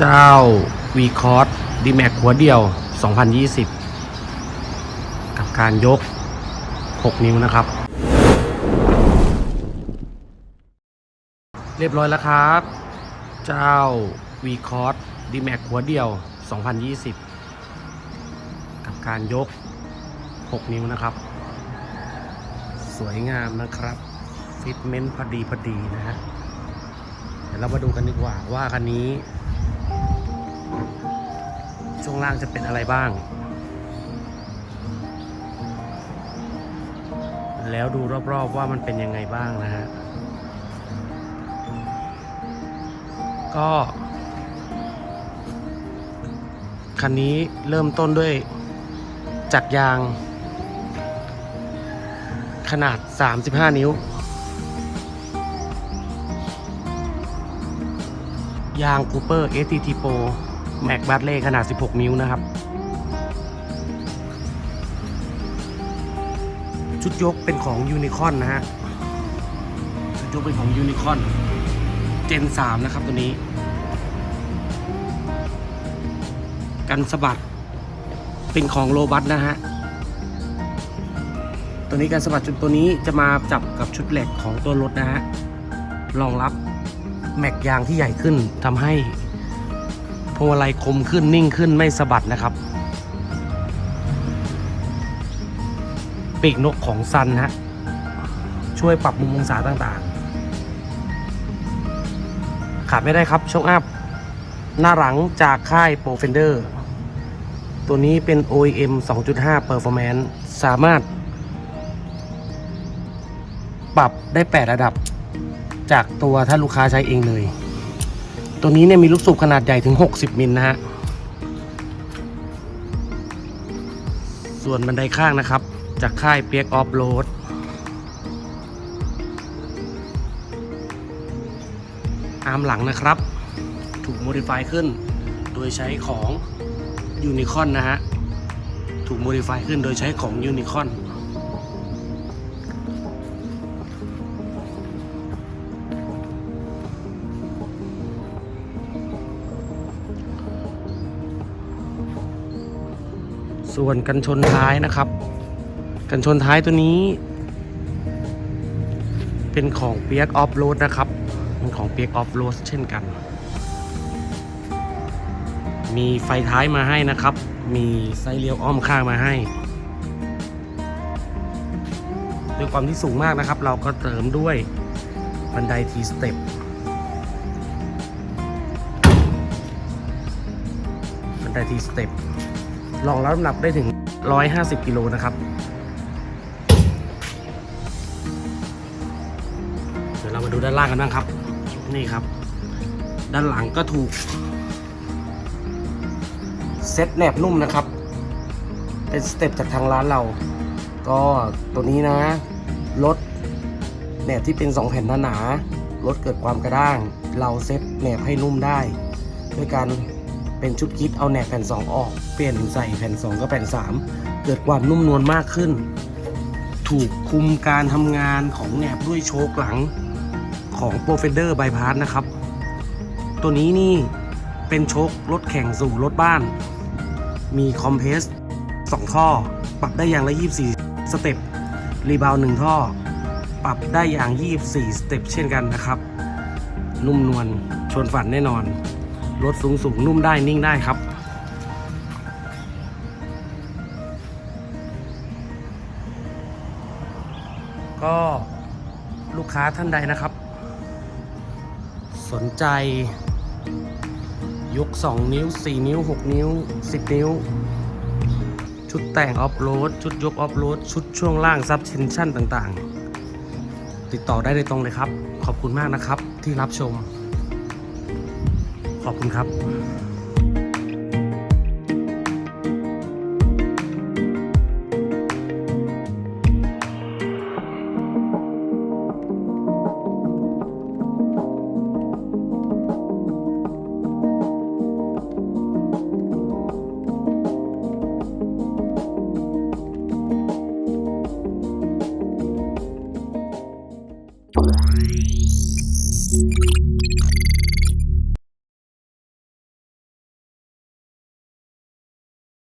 เจ้า v c o s d m a x หัวเดียว 2020 กับการยก 6 นิ้วนะครับ เรียบร้อยแล้วครับ เจ้า v c o s d m a x หัวเดียว 2020 กับการยก 6 นิ้วนะครับ สวยงามนะครับ ฟิตเมนต์พอดีพอดีนะฮะเดี๋ยวเรามาดูกันดีกว่าว่าคันนี้ ช่วงล่างจะเป็นอะไรบ้าง แล้วดูรอบๆว่ามันเป็นยังไงบ้างนะฮะ ก็คันนี้เริ่มต้นด้วยจักรยาง ขนาด 35 นิ้ว ยางคูเปอร์ STT Pro แม็กบัตเล่ขนาด 16 นิ้วนะครับ ชุดยกเป็นของยูนิคอนนะฮะ ชุดยกเป็นของยูนิคอนเจน 3 นะครับตัวนี้ กันสะบัดเป็นของโลบัสนะฮะ ตัวนี้การสะบัดชุดตัวนี้จะมาจับกับชุดเหล็กของตัวรถนะฮะรองรับแม็กยางที่ใหญ่ขึ้นทำให้ พวงมาลัยคมขึ้นนิ่งขึ้นไม่สะบัดนะครับ ปีกนกของซันฮะช่วยปรับมุมองศาต่างๆ ขาดไม่ได้ครับชกอัพ หน้าหลังจากค่าย Pro Fender ตัวนี้เป็น OEM 2.5 Performance สามารถ ปรับได้ 8 ระดับ จากตัวถ้าลูกค้าใช้เองเลย ตัวนี้เนี่ยมีลูกสูบขนาดใหญ่ถึง 60 มิลนะฮะ ส่วนบันไดข้างนะครับ จากค่ายเปียกออฟโรดอาร์มหลังนะครับ ถูกโมดิฟายขึ้น โดยใช้ของยูนิคอนนะฮะ ถูกโมดิฟายขึ้นโดยใช้ของยูนิคอน ส่วนกันชนท้ายนะครับ กันชนท้ายตัวนี้ เป็นของเปียกออฟโรดนะครับเป็นของเปียกออฟโรดเช่นกัน มีไฟท้ายมาให้นะครับ มีไซเลี้ยวอ้อมข้างมาให้ด้วยความที่สูงมากนะครับ เราก็เติมด้วยบันไดทีสเต็ปบันไดทีสเต็ป รองรับน้ำหนักได้ถึง 150 กิโลนะครับ เดี๋ยวเรามาดูด้านล่างกันบ้างครับ นี่ครับ ด้านหลังก็ถูก เซ็ตแนบนุ่มนะครับ เป็นสเต็ปจากทางร้านเรา ก็ตัวนี้นะลดแหนบที่เป็น 2 แผ่นหนาๆลดเกิดความกระด้าง เราเซ็ตแหนบให้นุ่มได้ ด้วยการ เป็นชุดคิดเอาแหนบแผ่น 2 ออก เปลี่ยนใส่แผ่น 2 กับแผ่น 3 เกิดความนุ่มนวลมากขึ้น ถูกคุมการทำงานของแหนบด้วยโชคหลังของ p r o f e n d e r Bypass นะครับ ตัวนี้นี่เป็นโชครถแข่งสู่รถบ้าน มีคอมเพรส2 ท่อ ปรับได้อย่างละ 24 สเต็ป รีบาว1ท่อ ปรับได้อย่าง 24 สเต็ปเช่นกันนะครับ นุ่มนวลชวนฝันแน่นอน รถสูงสูงนุ่มได้นิ่งได้ครับ ก็ลูกค้าท่านใดนะครับ สนใจ ยก 2 นิ้ว 4 นิ้ว 6 นิ้ว 10 นิ้ว ชุดแต่งออฟโรด ชุดยกออฟโรด ชุดช่วงล่างซับเชนชั่นต่างๆ ติดต่อได้โดยตรงเลยครับ ขอบคุณมากนะครับที่รับชม ขอบคุณครับ